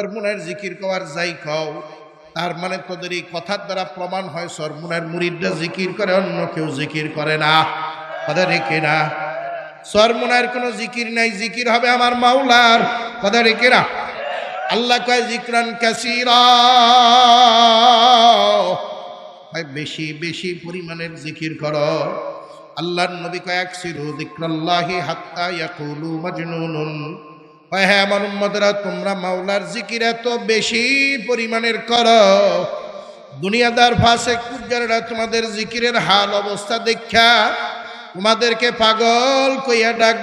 সরমুনের জিকির কওয়ার যাই কও, তার মানে তোদের এই কথার দ্বারা প্রমাণ হয় সরমুনের মুরিদরা জিকির করে, অন্য কেউ জিকির করে না। কথা রেখে না। সরমুনের কোনো জিকির নাই, জিকির হবে আমার মাওলার। কথা রেখে না। আল্লাহ কয়, জিকরান কাসিরা। বেশি বেশি পরিমাণের জিকির করো। আল্লাহর নবী কয়েক সিরু জিক্রাল্লাহি হাত্তা ইয়াকুলু মাজনুনুন। হয় হ্যাঁ আমার উম্মতরা, তোমরা মাওলার জিকির এত বেশি পরিমাণের করো। দুনিয়াদার ফাসে কুজাররা তোমাদের জিকিরের হাল অবস্থা দেখা তোমাদেরকে পাগল কইয়া ডাক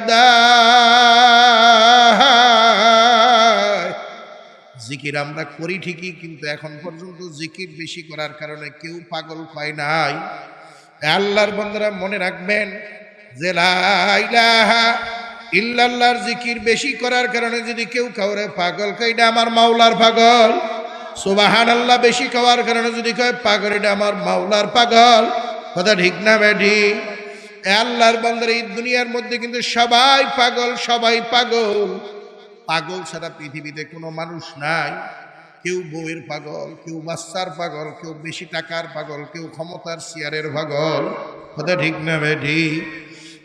জিকির আমরা করি ঠিকই, কিন্তু এখন পর্যন্ত জিকির বেশি করার কারণে কেউ পাগল হয় নাই। আল্লাহর বন্ধুরা মনে রাখবেন যে লা ইলাহা ইল্লাল্লাহর জিকির বেশি করার কারণে যদি কেউ কাউরে পাগল কয়, এটা আমার মাওলার পাগল। সুবাহান আল্লাহ বেশি খাওয়ার কারণে যদি কয়, পাগল, এটা আমার মাওলার পাগল। কথা ঠিক না ব্যাডি আল্লাহর বন্ধুরা এই দুনিয়ার মধ্যে কিন্তু সবাই পাগল সবাই পাগল। পাগল ছাড়া পৃথিবীতে কোনো মানুষ নাই। কেউ বউয়ের পাগল, কেউ বাচ্চার পাগল, কেউ বেশি টাকার পাগল, কেউ ক্ষমতার চেয়ারের পাগল। কথা ঠিক না বেঠি?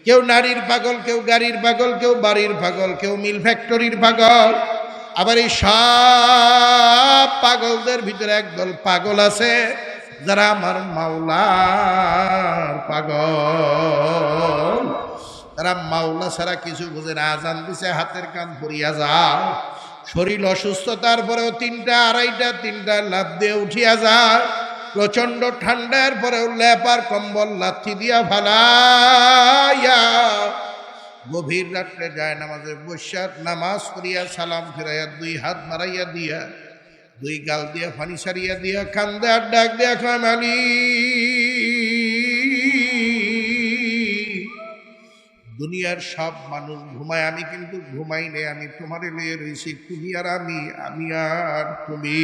কেউ নারীর পাগল, কেউ গাড়ির পাগল, কেউ বাড়ির পাগল, কেউ মিল ফ্যাক্টরির পাগল। আবার এই সব পাগলদের ভিতরে একদল পাগল আছে, যারা আমার মাওলার পাগল। তারা মাওলা ছাড়া কিছু বুঝে না, আজান দিছে, হাতের কান পরিয়া যায় শরীর অসুস্থতার পরেও তিনটা, আড়াইটা, তিনটা লাভ দিয়ে উঠিয়া যায় প্রচণ্ড ঠান্ডার পরেও লেপার কম্বল লাথি দিয়া ফালাইয়া গভীর রাত্রে যায় নামাজে বৈশাখ, নামাজ করিয়া সালাম ফিরাইয়া দুই হাত মারাইয়া দিয়া, দুই গাল দিয়া ফানি সারিয়া দিয়া কান্দে আর ডাক দিয়া খায় মালিক দুনিয়ার সব মানুষ ঘুমায়, আমি কিন্তু ঘুমাই নেই, আমি তোমারে লয়ে রয়েছি, তুমি আর আমি আমি আর তুমি।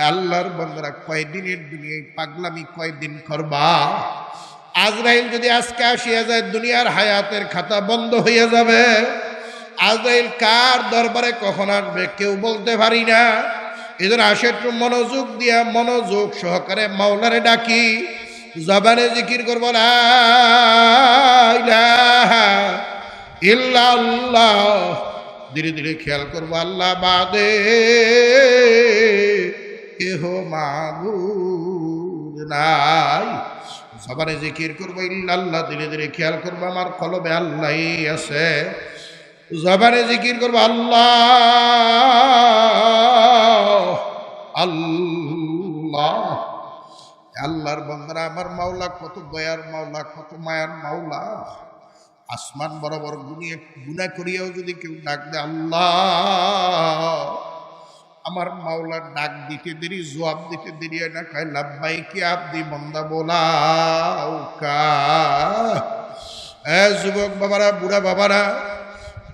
আল্লাহর বন্ধুরা কয়দিনের দুনিয়ায় পাগলামি কয়দিন করবা? আজরাইল যদি আজকে আসিয়া যায়, দুনিয়ার হায়াতের খাতা বন্ধ হইয়া যাবে। আজরাইল কার দরবারে কখন আসবে কেউ বলতে পারি না। এজন্য আসে একটু মনোযোগ দিয়া, মনোযোগ সহকারে মাওলারে ডাকি। জবানে জিকির করব ইল্লাল্লাহ। ধীরে ধীরে খেয়াল করব, আল্লাহ বাদে। কেহ মাবুদ নাই। সবারে জিকির করব ইল্লাল্লাহ ধীরে ধীরে খেয়াল করব, আমার কলবে আল্লাহ আছে। জবানে জিকির করব, আল্লাহ আল্লাহ। আল্লাহর বন্ধরা আমার মাওলা, কত দয়ার মাওলা, কত মায়ার মাওলা। আসমান বরাবর গুনিয়ে গুণা করিয়াও যদি কেউ ডাক দেয়, আল্লাহ। আমার মাওলার ডাক দিতে দেরি, জবাব দিতে দেরি না খাই লাভবাই কি আপনি বন্দা বোলাও কা। যুবক বাবারা, বুড়া বাবারা,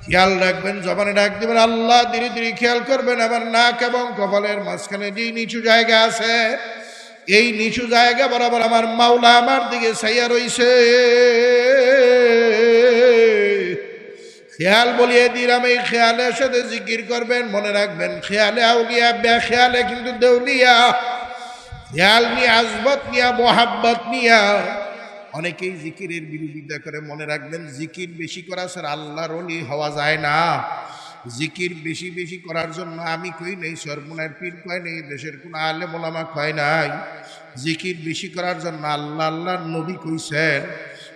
খেয়াল রাখবেন, জবানে ডাক দেবেন, আল্লাহ ধীরে ধীরে খেয়াল করবেন আবার নাক এবং কপালের মাঝখানে যে নিচু জায়গা আছে, এই নিচু জায়গা বরাবর আমার মাওলা আমার দিকে সাইয়া রইছে। খেয়াল বলিয়ে দিলাম, এই খেয়ালের সাথে জিকির করবেন, মনে রাখবেন, খেয়ালে আউলিয়া বে খেয়ালে কিন্তু দেউলিয়া। খেয়াল নিয়ে আজবত নিয়া, মোহাব্বত নিয়া। অনেকেই জিকিরের বিরোধিতা করে, মনে রাখবেন, জিকির বেশি করা স্যার আল্লাহর অলি হওয়া যায় না। জিকির বেশি বেশি করার জন্য আমি কই নেই সরমুনার পীর কয় নেই, দেশের কোনো আলে মোলামা কয় নাই। জিকির বেশি করার জন্য আল্লাহ, আল্লাহর নবী কইছেন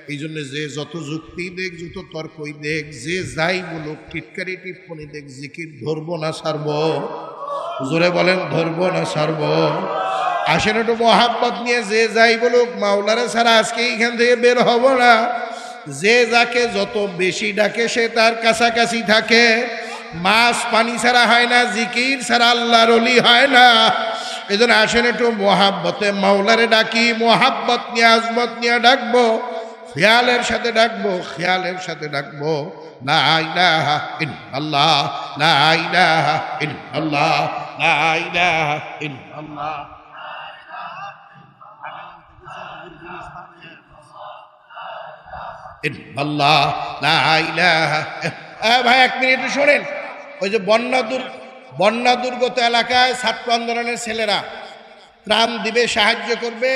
এই জন্য যে যত যুক্তি দেখ, যত তর্কই দেখ, যে যাই বলুক, টিটকারি টিপ্পনি দেখ, জিকির ধরবো না, সারব। জোরে বলেন, ধরবো না, সারব। আসেন একটু মহাব্বত নিয়ে, যে যাই বলুক, মাওলারে ছাড়া আজকে এইখান থেকে বের হব না। যে যাকে যত বেশি ডাকে, সে তার কাছাকাছি থাকে। মাছ পানি ছাড়া হয় না, জিকির ছাড়া আল্লাহর অলি হয় না। এই জন্য আসেন একটু মহাব্বতে মাওলারে ডাকি, মহাব্বত নিয়ে, আজমত নিয়ে ডাকবো। খেয়ালের সাথে ডাকবো, খেয়ালের সাথে ডাকবো। ইল্লাল্লাহ, লা ইলাহা ইল্লাল্লাহ, লা ইলাহা ইল্লাল্লাহ। ইল্লাল্লাহ, লা ইলাহা এ ভাই, এক মিনিট শোনেন। ওই যে বন্যা দুর, বন্যা দুর্গত এলাকায় ছাত্র আন্দোলনের ছেলেরা ত্রাণ দিবে, সাহায্য করবে।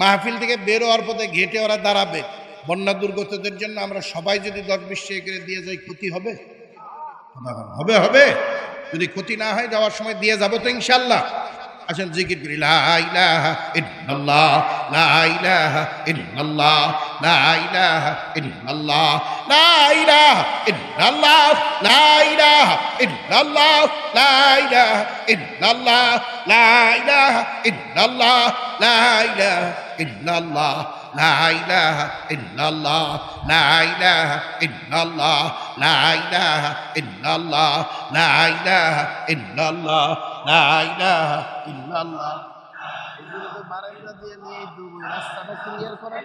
মাহফিল থেকে বের হওয়ার পথে ঘেটে ওরা দাঁড়াবে। বন্যা দুর্গতদের জন্য আমরা সবাই যদি দশ বিশ করে দিয়ে যাই, ক্ষতি হবে? হবে হবে। যদি ক্ষতি না হয়, যাওয়ার সময় দিয়ে যাব তো ইনশাল্লাহ। আসেন জিকির করি লা ইলাহা ইল্লাল্লাহ, লা ইলাহা ইল্লাল্লাহ, লা ইলাহা ইল্লাল্লাহ, লা ইলাহা ইল্লাল্লাহ, লা ইলাহা ইল্লাল্লাহ, লা ইলাহা ইল্লাল্লাহ, লা ইলাহা لا إله إلا الله لا إله إلا الله لا إله إلا الله لا إله إلا الله لا إله إلا الله দিয়ে নিয়ে রাস্তাটা ক্লিয়ার করেন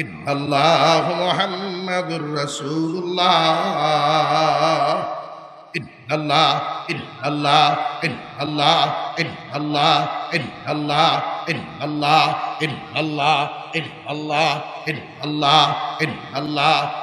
ইন্নাল্লাহ মুহাম্মাদুর রাসূলুল্লাহ। ইন্নাল্লাহ ইন্নাল্লাহ ইন্নাল্লাহ ইন্নাল্লাহ ইন্নাল্লাহ ইন্নাল্লাহ ইন্নাল্লাহ ইন্নাল্লাহ ইন্নাল্লাহ ইন্নাল্লাহ।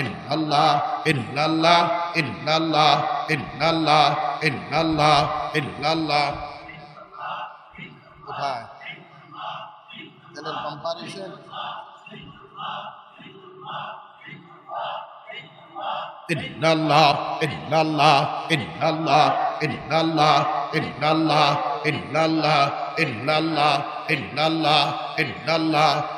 illallah illallah illallah illallah illallah illallah কোথায় তেলের কম্পারিজন ইন্নাল্লাহ ইন্নাল্লাহ ইন্নাল্লাহ ইন্নাল্লাহ ইন্নাল্লাহ ইন্নাল্লাহ ইন্নাল্লাহ ইন্নাল্লাহ ইন্নাল্লাহ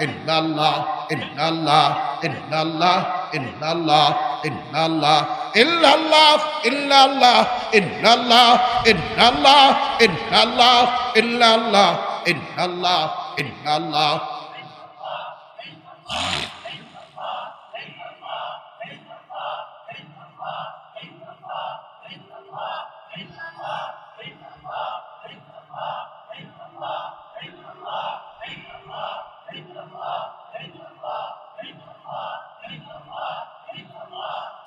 Inna lla, inna lla, inna lla, inna lla, inna lla, inna lla, inna illallah inna illallah inna illallah inna illallah inna illallah inna illallah inna illallah